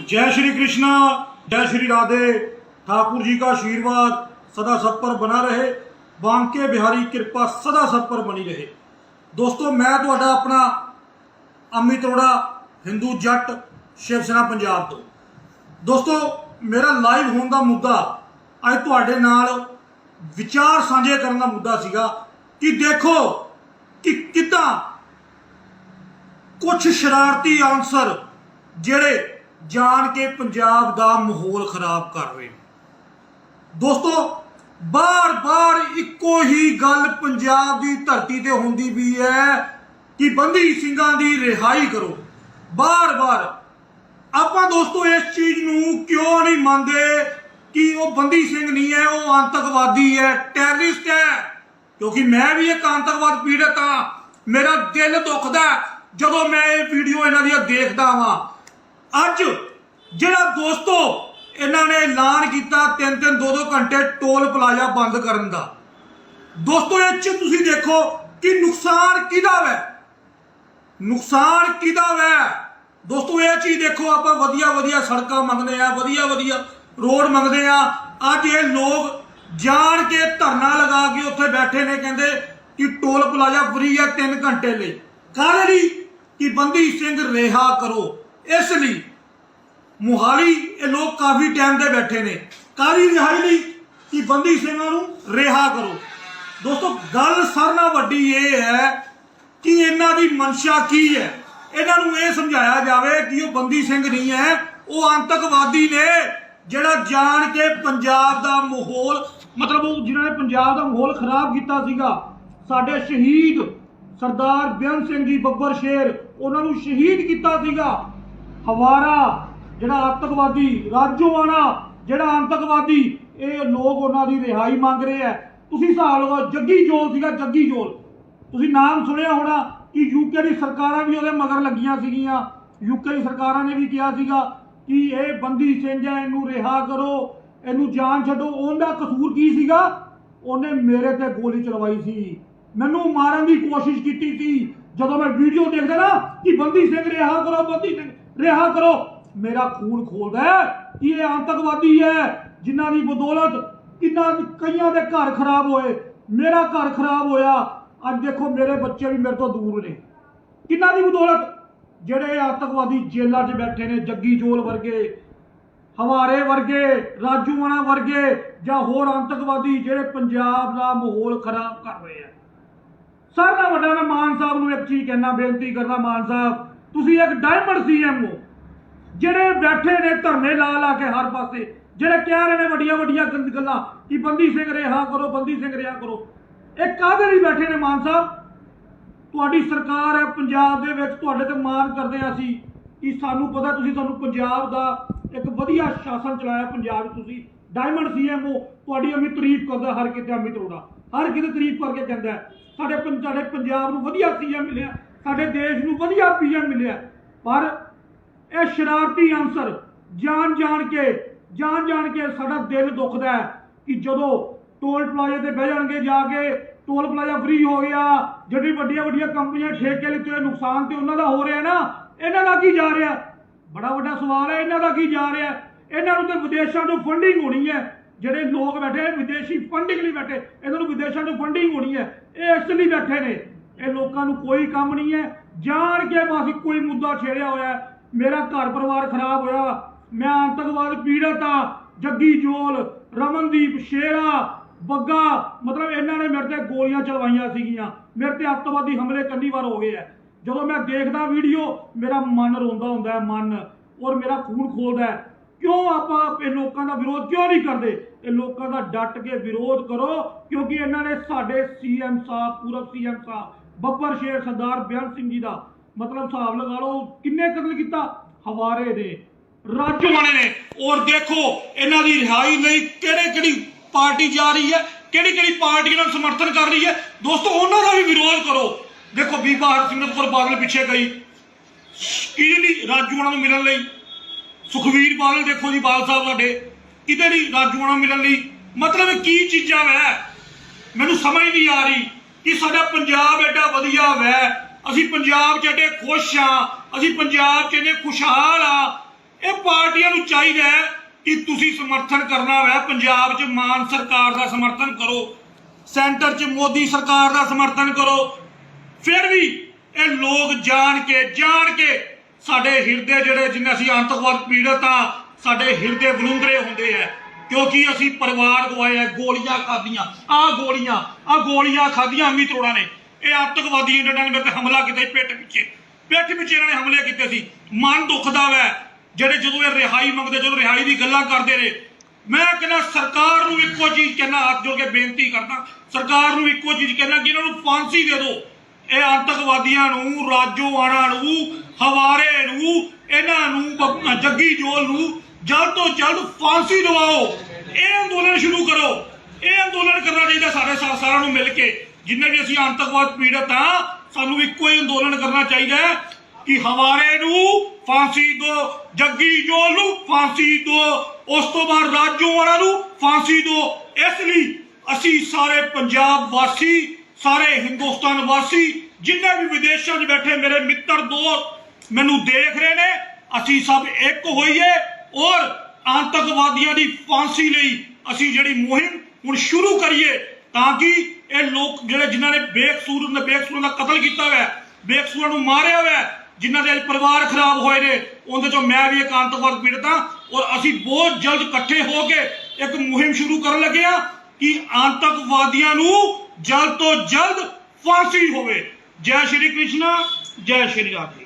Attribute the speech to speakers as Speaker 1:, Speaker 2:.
Speaker 1: जय श्री कृष्णा जय श्री राधे ठाकुर जी का आशीर्वाद सदा सब पर बना रहे बांके बिहारी कृपा सदा सब पर बनी रहे ਦੋਸਤੋ ਮੈਂ ਤੁਹਾਡਾ ਆਪਣਾ ਅਮਿਤ ਅਰੋੜਾ ਹਿੰਦੂ ਜੱਟ ਸ਼ਿਵ ਸੈਨਾ ਪੰਜਾਬ ਤੋਂ ਦੋਸਤੋ ਮੇਰਾ ਲਾਈਵ ਹੋਣ ਦਾ ਮੁੱਦਾ ਅੱਜ ਤੁਹਾਡੇ ਨਾਲ ਵਿਚਾਰ ਸਾਂਝੇ ਕਰਨ ਦਾ ਮੁੱਦਾ ਸੀਗਾ ਕਿ ਦੇਖੋ ਕਿ ਕਿੱਦਾਂ ਕੁਝ ਸ਼ਰਾਰਤੀ ਅਨਸਰ ਜਿਹੜੇ ਜਾਣ ਕੇ ਪੰਜਾਬ ਦਾ ਮਾਹੌਲ ਖਰਾਬ ਕਰ ਰਹੇ ਨੇ। ਦੋਸਤੋ, ਬਾਰ-ਬਾਰ ਇੱਕੋ ਹੀ ਗੱਲ ਪੰਜਾਬ ਦੀ ਧਰਤੀ ਤੇ ਹੁੰਦੀ ਵੀ ਹੈ ਕਿ ਬੰਦੀ ਸਿੰਘਾਂ ਦੀ ਰਿਹਾਈ ਕਰੋ। ਬਾਰ-ਬਾਰ। ਆਪਾਂ ਦੋਸਤੋ, ਇਸ ਚੀਜ਼ ਨੂੰ ਕਿਉਂ ਨਹੀਂ ਮੰਨਦੇ ਕਿ ਉਹ ਬੰਦੀ ਸਿੰਘ ਨਹੀਂ ਹੈ, ਉਹ ਆਤੰਕਵਾਦੀ ਹੈ, ਟੈਰਰਿਸਟ ਹੈ? ਕਿਉਂਕਿ ਮੈਂ ਵੀ ਇੱਕ ਆਤੰਕਵਾਦ ਪੀੜਤ ਹਾਂ। ਮੇਰਾ ਦਿਲ ਦੁਖਦਾ ਹੈ ਜਦੋਂ ਮੈਂ ਇਹ ਵੀਡੀਓ ਇਹਨਾਂ ਦੀਆਂ ਦੇਖਦਾ ਹਾਂ। ਅੱਜ ਜਿਹੜਾ ਦੋਸਤੋ ਇਹਨਾਂ ਨੇ ਐਲਾਨ ਕੀਤਾ ਤਿੰਨ ਤਿੰਨ ਦੋ ਦੋ ਘੰਟੇ ਟੋਲ ਪਲਾਜ਼ਾ ਬੰਦ ਕਰਨ ਦਾ। ਦੋਸਤੋ, ਇਹ ਚ ਤੁਸੀਂ ਦੇਖੋ ਕਿ ਨੁਕਸਾਨ ਕਿਹਦਾ ਵੈ? ਨੁਕਸਾਨ ਕਿਹਦਾ ਵੈ? ਦੋਸਤੋ, ਇਹ ਚੀਜ਼ ਦੇਖੋ, ਆਪਾਂ ਵਧੀਆ ਵਧੀਆ ਸੜਕਾਂ ਮੰਗਦੇ ਆ ਵਧੀਆ ਵਧੀਆ ਰੋਡ ਮੰਗਦੇ ਆ ਅੱਜ ਇਹ ਲੋਕ ਜਾਣ ਕੇ ਧਰਨਾ ਲਗਾ ਕੇ ਉੱਥੇ ਬੈਠੇ ਨੇ, ਕਹਿੰਦੇ ਕਿ ਟੋਲ ਪਲਾਜ਼ਾ ਫਰੀ ਹੈ 3 ਘੰਟੇ ਲਈ। ਕਾਹਦੇ ਲਈ? ਕਿ ਬੰਦੀ ਸਿੰਘ ਰਿਹਾ ਕਰੋ। ਇਸ ਲਈ ਮੁਹਾਲੀ ਇਹ ਲੋਕ ਕਾਫੀ ਟਾਈਮ ਦੇ ਬੈਠੇ ਨੇ। ਕਾਹਦੀ ਰਿਹਾਈ ਲਈ? ਕਿ ਬੰਦੀ ਸਿੰਘਾਂ ਨੂੰ ਰਿਹਾ ਕਰੋ। ਦੋਸਤੋ, ਗੱਲ ਸਾਰਿਆਂ ਨਾਲੋਂ ਵੱਡੀ ਇਹ ਹੈ ਕਿ ਇਹਨਾਂ ਦੀ ਮਨਸ਼ਾ ਕੀ ਹੈ? ਇਹਨਾਂ ਨੂੰ ਇਹ ਸਮਝਾਇਆ ਜਾਵੇ ਕਿ ਉਹ ਬੰਦੀ ਸਿੰਘ ਨਹੀਂ ਹੈ, ਉਹ ਆਤੰਕਵਾਦੀ ਨੇ, ਜਿਹੜਾ ਜਾਣ ਕੇ ਪੰਜਾਬ ਦਾ ਮਾਹੌਲ, ਮਤਲਬ ਉਹ ਜਿਨ੍ਹਾਂ ਨੇ ਪੰਜਾਬ ਦਾ ਮਾਹੌਲ ਖਰਾਬ ਕੀਤਾ ਸੀਗਾ, ਸਾਡੇ ਸ਼ਹੀਦ ਸਰਦਾਰ ਬੇਅੰਤ ਸਿੰਘ ਜੀ ਬੱਬਰ ਸ਼ੇਰ, ਉਹਨਾਂ ਨੂੰ ਸ਼ਹੀਦ ਕੀਤਾ ਸੀਗਾ। ਹਵਾਰਾ, ਜਿਹੜਾ ਆਤੰਕਵਾਦੀ ਰਾਜੋਆਣਾ ਜਿਹੜਾ ਆਤੰਕਵਾਦੀ, ਇਹ ਲੋਕ ਉਹਨਾਂ ਦੀ ਰਿਹਾਈ ਮੰਗ ਰਹੇ ਆ ਤੁਸੀਂ ਹਿਸਾਬ ਲਗਾਓ ਜੱਗੀ ਜੋਲ ਸੀਗਾ, ਜੱਗੀ ਜੋਲ। ਤੁਸੀਂ ਨਾਮ ਸੁਣਿਆ ਹੋਣਾ ਕਿ ਯੂਕੇ ਦੀ ਸਰਕਾਰਾਂ ਵੀ ਉਹਦੇ ਮਗਰ ਲੱਗੀਆਂ ਸੀਗੀਆਂ। ਯੂਕੇ ਦੀ ਸਰਕਾਰਾਂ ਨੇ ਵੀ ਕਿਹਾ ਸੀਗਾ ਕਿ ਇਹ ਬੰਦੀ ਸਿੰਘ ਹੈ, ਇਹਨੂੰ ਰਿਹਾ ਕਰੋ, ਇਹਨੂੰ ਜਾਨ ਛੱਡੋ। ਉਹਦਾ ਕਸੂਰ ਕੀ ਸੀਗਾ? ਉਹਨੇ ਮੇਰੇ ਤੇ ਗੋਲੀ ਚਲਵਾਈ ਸੀ। ਮੈਨੂੰ ਮਾਰਨ ਦੀ ਕੋਸ਼ਿਸ਼ ਕੀਤੀ ਸੀ। ਜਦੋਂ ਮੈਂ ਵੀਡੀਓ ਦੇਖਦਾ ਨਾ ਕਿ ਬੰਦੀ ਸਿੰਘ ਰਿਹਾ ਕਰੋ, ਬੰਦੀ ਸਿੰਘ ਰਿਹਾ ਕਰੋ। ਮੇਰਾ ਖੂਨ ਖੋਲਦਾ ਹੈ। ਕਿ ਇਹ ਆਤੰਕਵਾਦੀ ਹੈ, ਜਿਨ੍ਹਾਂ ਦੀ ਬਦੌਲਤ ਕਿੰਨਾ ਕਈਆਂ ਦੇ ਘਰ ਖਰਾਬ ਹੋਏ। ਮੇਰਾ ਘਰ ਖਰਾਬ ਹੋਇਆ। ਅੱਜ ਦੇਖੋ, ਮੇਰੇ ਬੱਚੇ ਵੀ ਮੇਰੇ ਤੋਂ ਦੂਰ ਨੇ। ਕਿੰਨਾ ਦੀ ਬਦੌਲਤ? ਜਿਹੜੇ ਆਤੰਕਵਾਦੀ ਜੇਲ੍ਹਾਂ 'ਚ ਬੈਠੇ ਨੇ, ਜੱਗੀ ਜੋਲ ਵਰਗੇ, ਹਵਾਰੇ ਵਰਗੇ ਰਾਜੂਆਣਾ ਵਰਗੇ, ਜਾਂ ਹੋਰ ਆਤੰਕਵਾਦੀ ਜਿਹੜੇ ਪੰਜਾਬ ਦਾ ਮਾਹੌਲ ਖਰਾਬ ਕਰ ਰਹੇ ਆ। ਸਾਰਿਆਂ ਨਾਲੋਂ ਵੱਡਾ ਮੈਂ ਮਾਨ ਸਾਹਿਬ ਨੂੰ ਇੱਕ ਚੀਜ਼ ਕਹਿਣਾ ਬੇਨਤੀ ਕਰਦਾ ਮਾਨ ਸਾਹਿਬ ਤੁਸੀਂ ਇੱਕ ਡਾਇਮੰਡ ਸੀਐਮ ਹੋ। ਜਿਹੜੇ ਬੈਠੇ ਨੇ ਧਰਨੇ ਲਾ ਲਾ ਕੇ ਹਰ ਪਾਸੇ, ਜਿਹੜੇ ਕਹਿ ਰਹੇ ਨੇ ਵੱਡੀਆਂ ਵੱਡੀਆਂ ਗੱਲਾਂ, ਕਿ ਬੰਦੀ ਸਿੰਘ ਰਿਹਾ ਕਰੋ, ਬੰਦੀ ਸਿੰਘ ਰਿਹਾ ਕਰੋ। ਇਹ ਕਾਹਦੇ ਲਈ ਬੈਠੇ ਨੇ ਮਾਨ ਸਾਹਿਬ? ਤੁਹਾਡੀ ਸਰਕਾਰ ਹੈ, ਪੰਜਾਬ ਦੇ ਵਿੱਚ ਤੁਹਾਡੇ ਤੇ ਮਾਣ ਕਰਦੇ ਹਾਂ ਅਸੀਂ, ਕਿ ਸਾਨੂੰ ਪਤਾ ਤੁਸੀਂ ਸਾਨੂੰ ਪੰਜਾਬ ਦਾ ਇੱਕ ਵਧੀਆ ਸ਼ਾਸਨ ਚਲਾਇਆ ਪੰਜਾਬ 'ਚ ਤੁਸੀਂ। ਡਾਇਮੰਡ ਸੀਐਮ ਹੋ, ਤੁਹਾਡੀ ਅਮਿਤ ਤਾਰੀਫ ਕਰਦਾ ਹਰ ਕਿਤੇ ਅਮਿਤ ਅਰੋੜਾ ਹਰ ਕਿਤੇ ਤਾਰੀਫ ਕਰਕੇ ਕਹਿੰਦਾ ਸਾਡੇ ਪੰ- ਸਾਡੇ ਪੰਜਾਬ ਨੂੰ ਵਧੀਆ ਸੀਐਮ ਮਿਲਿਆ। ਸਾਡੇ ਦੇਸ਼ ਨੂੰ ਵਧੀਆ ਪੀਐਮ ਮਿਲਿਆ। ਪਰ ਇਹ ਸ਼ਰਾਰਤੀ ਅਨਸਰ ਜਾਣ ਜਾਣ ਕੇ, ਜਾਣ ਜਾਣ ਕੇ ਸਾਡਾ ਦਿਲ ਦੁਖਦਾ ਹੈ ਕਿ ਜਦੋਂ ਟੋਲ ਪਲਾਜ਼ੇ ਤੇ ਬਹਿ ਜਾਣਗੇ ਜਾ ਕੇ, ਟੋਲ ਪਲਾਜ਼ਾ ਫ੍ਰੀ ਹੋ ਗਿਆ, ਜਿਹੜੀ ਵੱਡੀਆਂ ਵੱਡੀਆਂ ਕੰਪਨੀਆਂ ਠੇਕੇ ਲਿੱਤੇ ਹੋਏ ਨੁਕਸਾਨ ਤੇ ਉਹਨਾਂ ਦਾ ਹੋ ਰਿਹਾ ਨਾ, ਇਹਨਾਂ ਦਾ ਕੀ ਜਾ ਰਿਹਾ? ਬੜਾ ਵੱਡਾ ਸਵਾਲ ਹੈ, ਇਹਨਾਂ ਦਾ ਕੀ ਜਾ ਰਿਹਾ? ਇਹਨਾਂ ਨੂੰ ਤੇ ਵਿਦੇਸ਼ਾਂ ਤੋਂ ਫੰਡਿੰਗ ਹੋਣੀ ਹੈ। ਜਿਹੜੇ ਲੋਕ ਬੈਠੇ, ਵਿਦੇਸ਼ੀ ਫੰਡਿੰਗ ਲਈ ਬੈਠੇ, ਇਹਨਾਂ ਨੂੰ ਵਿਦੇਸ਼ਾਂ ਤੋਂ ਫੰਡਿੰਗ ਹੋਣੀ ਹੈ। ਇਹ ਇਸ ਲਈ ਬੈਠੇ ਨੇ ਇਹ ਲੋਕਾਂ ਨੂੰ ਕੋਈ ਕੰਮ ਨਹੀਂ ਹੈ। ਜਾਣ ਕੇ ਬਸ ਕੋਈ ਮੁੱਦਾ ਛੇੜਿਆ ਹੋਇਆ ਮੇਰਾ ਘਰ ਪਰਿਵਾਰ ਖਰਾਬ ਹੋਇਆ। ਮੈਂ ਆਤੰਕਵਾਦ ਪੀੜਤ ਆ ਜੱਗੀ ਜੋਲ, ਰਮਨਦੀਪ ਸ਼ੇਰਾ, ਬੱਗਾ, ਮਤਲਬ ਇਹਨਾਂ ਨੇ ਮੇਰੇ ਤੇ ਗੋਲੀਆਂ ਚਲਵਾਈਆਂ ਸੀਗੀਆਂ। ਮੇਰੇ ਤੇ ਅੱਤਵਾਦੀ ਹਮਲੇ ਕੰਨੀ ਵਾਰ ਹੋ ਗਏ ਆ ਜਦੋਂ ਮੈਂ ਦੇਖਦਾ ਵੀਡੀਓ, ਮੇਰਾ ਮਨ ਰੋਂਦਾ ਹੁੰਦਾ ਹੈ, ਮਨ। ਔਰ ਮੇਰਾ ਖੂਨ ਖੋਲਦਾ ਹੈ। ਕਿਉਂ ਆਪਾਂ ਇਹ ਲੋਕਾਂ ਦਾ ਵਿਰੋਧ ਕਿਉਂ ਨਹੀਂ ਕਰਦੇ? ਇਹ ਲੋਕਾਂ ਦਾ ਡਟ ਕੇ ਵਿਰੋਧ ਕਰੋ, ਕਿਉਂਕਿ ਇਹਨਾਂ ਨੇ ਸਾਡੇ ਸੀਐਮ ਸਾਹਿਬ ਪੂਰਬ ਸੀਐਮ ਸਾਹਿਬ ਬੱਬਰ ਸ਼ੇਰ ਸਰਦਾਰ ਬੇਅੰਤ ਸਿੰਘ ਜੀ ਦਾ ਮਤਲਬ ਹਿਸਾਬ ਲਗਾ ਲਓ, ਕਿੰਨੇ ਕਤਲ ਕੀਤਾ? ਹਵਾਰੇ ਦੇ। ਰਾਜੋਆਣੇ ਨੇ। ਔਰ ਦੇਖੋ, ਇਹਨਾਂ ਦੀ ਰਿਹਾਈ ਲਈ ਕਿਹੜੇ ਕਿਹੜੀ ਪਾਰਟੀ ਜਾ ਰਹੀ ਹੈ, ਕਿਹੜੀ ਕਿਹੜੀ ਪਾਰਟੀ ਨਾਲ ਸਮਰਥਨ ਕਰ ਰਹੀ ਹੈ? ਦੋਸਤੋ, ਉਹਨਾਂ ਦਾ ਵੀ ਵਿਰੋਧ ਕਰੋ। ਦੇਖੋ ਬੀਬਾ ਹਰਸਿਮਰਤ ਕੌਰ ਬਾਦਲ ਪਿੱਛੇ ਗਈ। ਕਿਹਦੇ ਲਈ ਰਾਜੂਆਣਾ ਨੂੰ ਮਿਲਣ ਲਈ? ਸੁਖਵੀਰ ਬਾਦਲ, ਦੇਖੋ ਜੀ, ਬਾਦਲ ਸਾਹਿਬ ਸਾਡੇ। ਕਿਤੇ ਨਹੀਂ ਰਾਜੂਆਣਾ ਮਿਲਣ ਲਈ? ਮਤਲਬ ਕੀ ਚੀਜ਼ਾਂ ਵੈ ਮੈਨੂੰ ਸਮਝ ਨਹੀਂ ਆ ਰਹੀ। ਕਿ ਸਾਡਾ ਪੰਜਾਬ ਐਡਾ ਵਧੀਆ ਵੈ। ਅਸੀਂ ਪੰਜਾਬ 'ਚ ਐਡੇ ਖੁਸ਼ ਆ ਅਸੀਂ ਪੰਜਾਬ 'ਚ ਇੰਨੇ ਖੁਸ਼ਹਾਲ ਆ ਇਹ ਪਾਰਟੀਆਂ ਨੂੰ ਚਾਹੀਦਾ ਹੈ ਕਿ ਤੁਸੀਂ ਸਮਰਥਨ ਕਰਨਾ ਵੈ। ਪੰਜਾਬ 'ਚ ਮਾਨ ਸਰਕਾਰ ਦਾ ਸਮਰਥਨ ਕਰੋ, ਸੈਂਟਰ 'ਚ ਮੋਦੀ ਸਰਕਾਰ ਦਾ ਸਮਰਥਨ ਕਰੋ। ਫਿਰ ਵੀ ਇਹ ਲੋਕ ਜਾਣ ਕੇ ਜਾਣ ਕੇ ਸਾਡੇ ਹਿਰਦੇ ਜਿਹੜੇ ਜਿੰਨੇ ਅਸੀਂ ਅੰਤਕਵਾਦ ਪੀੜਤ ਆ ਸਾਡੇ ਹਿਰਦੇ ਬਲੁੰਦਰੇ ਹੁੰਦੇ ਆ ਕਿਉਂਕਿ ਅਸੀਂ ਪਰਿਵਾਰ ਗਵਾਏ ਗੋਲੀਆਂ ਖਾਧੀਆਂ ਆ ਗੋਲੀਆਂ ਆ ਗੋਲੀਆਂ ਖਾਧੀਆਂ, ਅੰਮੀ ਤਰੋੜਾ ਨੇ। ਇਹ ਆਤੰਕਵਾਦੀ ਇਹਨਾਂ ਨੇ ਮੇਰੇ ਤੇ ਹਮਲਾ ਕੀਤਾ ਪਿੱਠ ਪਿੱਛੇ। ਪਿੱਠ ਪਿੱਛੇ ਇਹਨਾਂ ਨੇ ਹਮਲੇ ਕੀਤੇ ਸੀ। ਮਨ ਦੁਖਦਾ ਵੈ, ਜਿਹੜੇ ਜਦੋਂ ਇਹ ਰਿਹਾਈ ਮੰਗਦੇ, ਜਦੋਂ ਰਿਹਾਈ ਦੀ ਗੱਲਾਂ ਕਰਦੇ ਨੇ। ਮੈਂ ਕਹਿੰਦਾ, ਸਰਕਾਰ ਨੂੰ ਇੱਕੋ ਚੀਜ਼ ਕਹਿੰਦਾ, ਹੱਥ ਜੋੜ ਕੇ ਬੇਨਤੀ ਕਰਦਾ, ਸਰਕਾਰ ਨੂੰ ਇੱਕੋ ਚੀਜ਼ ਕਹਿੰਦਾ ਕਿ ਇਹਨਾਂ ਨੂੰ ਫਾਂਸੀ ਦੇ ਦਿਓ। ਇਹ ਆਤੰਕਵਾਦੀਆਂ ਨੂੰ, ਰਾਜੋਆਣਾ ਨੂੰ, ਹਵਾਰੇ ਨੂੰ, ਇਹਨਾਂ ਨੂੰ, ਜੱਗੀ ਜੋਲ ਨੂੰ ਜਲਦ ਤੋਂ ਜਲਦ ਫਾਂਸੀ ਦਿਵਾਓ। ਇਹ ਅੰਦੋਲਨ ਸ਼ੁਰੂ ਕਰੋ। ਇਹ ਅੰਦੋਲਨ ਕਰਨਾ ਚਾਹੀਦਾ ਸਾਡੇ ਸਾ- ਸਾਰਿਆਂ ਨੂੰ ਮਿਲ ਕੇ। ਜਿੰਨੇ ਵੀ ਅਸੀਂ ਆਤੰਕਵਾਦ ਪੀੜਤ ਆ, ਸਾਨੂੰ ਇੱਕੋ ਹੀ ਅੰਦੋਲਨ ਕਰਨਾ ਚਾਹੀਦਾ ਹੈ ਕਿ ਹਵਾਰੇ ਨੂੰ ਫਾਂਸੀ ਦੋ ਜੱਗੀ ਜੋਲ ਨੂੰ ਫਾਂਸੀ ਦੋ ਉਸ ਤੋਂ ਬਾਅਦ ਰਾਜੋਆਣਾ ਨੂੰ ਫਾਂਸੀ ਦੋ ਇਸ ਲਈ ਅਸੀਂ ਸਾਰੇ ਪੰਜਾਬ ਵਾਸੀ, ਸਾਰੇ ਹਿੰਦੁਸਤਾਨ ਵਾਸੀ, ਜਿੰਨੇ ਵੀ ਵਿਦੇਸ਼ਾਂ 'ਚ ਬੈਠੇ ਮੇਰੇ ਮਿੱਤਰ, ਦੋਸਤ, ਮੈਨੂੰ ਦੇਖ ਰਹੇ ਨੇ, ਅਸੀਂ ਸਭ ਇੱਕ ਹੋਈਏ। ਔਰ ਆਤੰਕਵਾਦੀਆਂ ਦੀ ਫਾਂਸੀ ਲਈ ਅਸੀਂ ਜਿਹੜੀ ਮੁਹਿੰਮ ਹੁਣ ਸ਼ੁਰੂ ਕਰੀਏ ਤਾਂ ਕਿ ਇਹ ਲੋਕ ਜਿਹੜੇ ਜਿਨ੍ਹਾਂ ਨੇ ਬੇਕਸੂਰ ਨੇ ਬੇਕਸੂਰਾਂ ਦਾ ਕਤਲ ਕੀਤਾ ਹੋਇਆ ਹੈ, ਬੇਕਸੂਰਾਂ ਨੂੰ ਮਾਰਿਆ ਹੋਇਆ ਹੈ, ਜਿਨ੍ਹਾਂ ਦੇ ਅੱਜ ਪਰਿਵਾਰ ਖਰਾਬ ਹੋਏ ਨੇ ਉਹਦੇ ਚੋਂ ਮੈਂ ਵੀ ਇੱਕ ਆਤੰਕਵਾਦ ਪੀੜਤ ਹਾਂ ਔਰ ਅਸੀਂ ਬਹੁਤ ਜਲਦ ਇਕੱਠੇ ਹੋ ਕੇ ਇੱਕ ਮੁਹਿੰਮ ਸ਼ੁਰੂ ਕਰਨ ਲੱਗੇ ਹਾਂ ਕਿ ਆਤੰਕਵਾਦੀਆਂ ਨੂੰ ਜਲਦ ਤੋਂ ਜਲਦ ਫਾਂਸੀ ਹੋਵੇ। ਜੈ ਸ਼੍ਰੀ ਕ੍ਰਿਸ਼ਨ ਜੈ ਸ਼੍ਰੀ ਰਾਮ